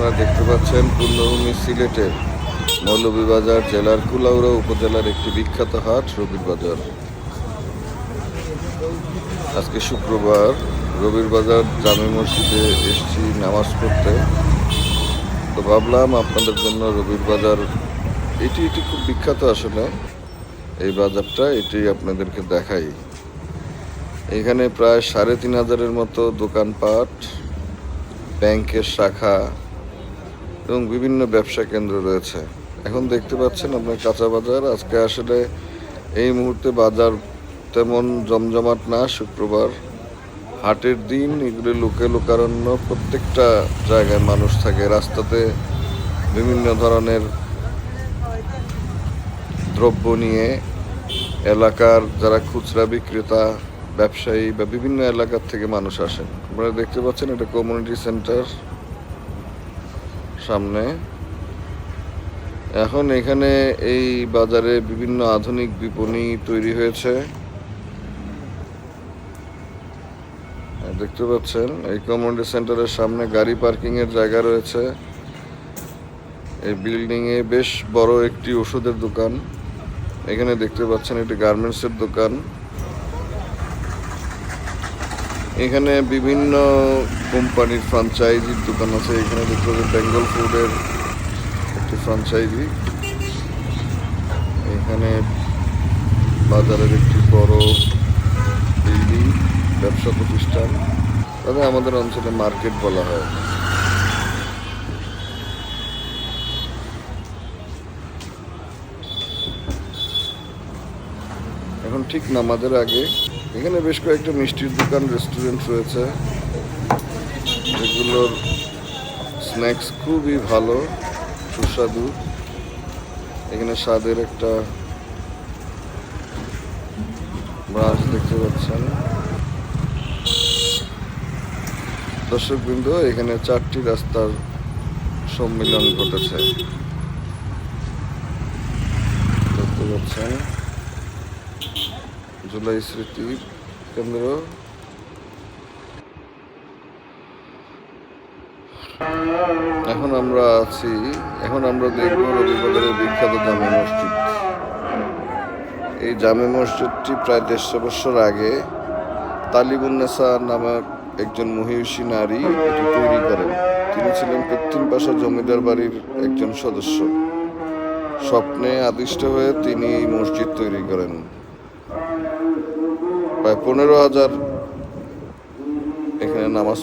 আপনারা দেখতে পাচ্ছেন পূর্ণভূমি সিলেটের মৌলভীবাজার জেলার কুলাউড়া উপজেলার একটি বিখ্যাত হাট রবির বাজার আজকে শুক্রবার রবির বাজার জামে মসজিদে এসেছি নামাজ পড়তে। তো ভাবলাম আপনাদের জন্য রবির বাজার এটি এটি খুব বিখ্যাত আসলে এই বাজারটা, এটি আপনাদেরকে দেখাই। এখানে প্রায় সাড়ে তিন হাজারের মতো দোকানপাট, ব্যাংকের শাখা এবং বিভিন্ন ব্যবসা কেন্দ্র রয়েছে। এখন দেখতে পাচ্ছেন আপনার কাঁচা বাজার। আজকে আসলে এই মুহূর্তে বাজার তেমন জমজমাট না, শুক্রবার। হাটের দিন, এগুলো লোকে লোকারণ্য। প্রত্যেকটা জায়গায় মানুষ থাকে। রাস্তাতে বিভিন্ন ধরনের দ্রব্য নিয়ে এলাকার যারা খুচরা বিক্রেতা, ব্যবসায়ী বা বিভিন্ন এলাকার থেকে মানুষ আসেন। আপনারা দেখতে পাচ্ছেন এটা কমিউনিটি সেন্টার সামনে। এখন এখানে এই বাজারে বিভিন্ন আধুনিক বিপণী তৈরি হয়েছে। দেখতে পাচ্ছেন, এই কমিউনিটি সেন্টারের সামনে গাড়ি পার্কিং এর জায়গা রয়েছে। এই বিল্ডিং এ বেশ বড় একটি ওষুধের দোকান। এখানে দেখতে পাচ্ছেন একটি গার্মেন্টস এর দোকান। এখানে বিভিন্ন কোম্পানির ফ্রাঞ্চাইজির দোকান আছে। এখানে দেখতে পাচ্ছেন বেঙ্গল ফুডের একটি ফ্রাঞ্চাইজি এখানে বাজারের একটি বড় বিল্ডিং ব্যবসা প্রতিষ্ঠান। তবে আমাদের অঞ্চলে মার্কেট বলা হয়। এখন ঠিক নামাজের আগে এখানে বেশ কয়েকটা মিষ্টির দোকান রেস্টুরেন্ট রয়েছে। যেগুলোর স্ন্যাক্স খুবই ভালো, সুস্বাদু। এখানে স্বাদের একটা ব্রাঞ্চ দেখতে পাচ্ছেন। দর্শকবৃন্দ, এখানে চারটি রাস্তার সম্মিলন ঘটেছে। দেখতে পাচ্ছেন। জুলাই স্মৃতি কেন্দ্র। এখন আমরা আছি, এখন আমরা দেখব রবিবাজারের বিখ্যাত জামে মসজিদ। এই জামে মসজিদটি প্রায় দেড়শো বছর আগে তালিবুন্নেসা নামক একজন মহিষী নারী এটি তৈরি করেন। তিনি ছিলেন পশ্চিম পাশা জমিদার বাড়ির একজন সদস্য। স্বপ্নে আদিষ্ট হয়ে তিনি এই মসজিদ তৈরি করেন। প্রায় পনেরো হাজার এখানে নামাজ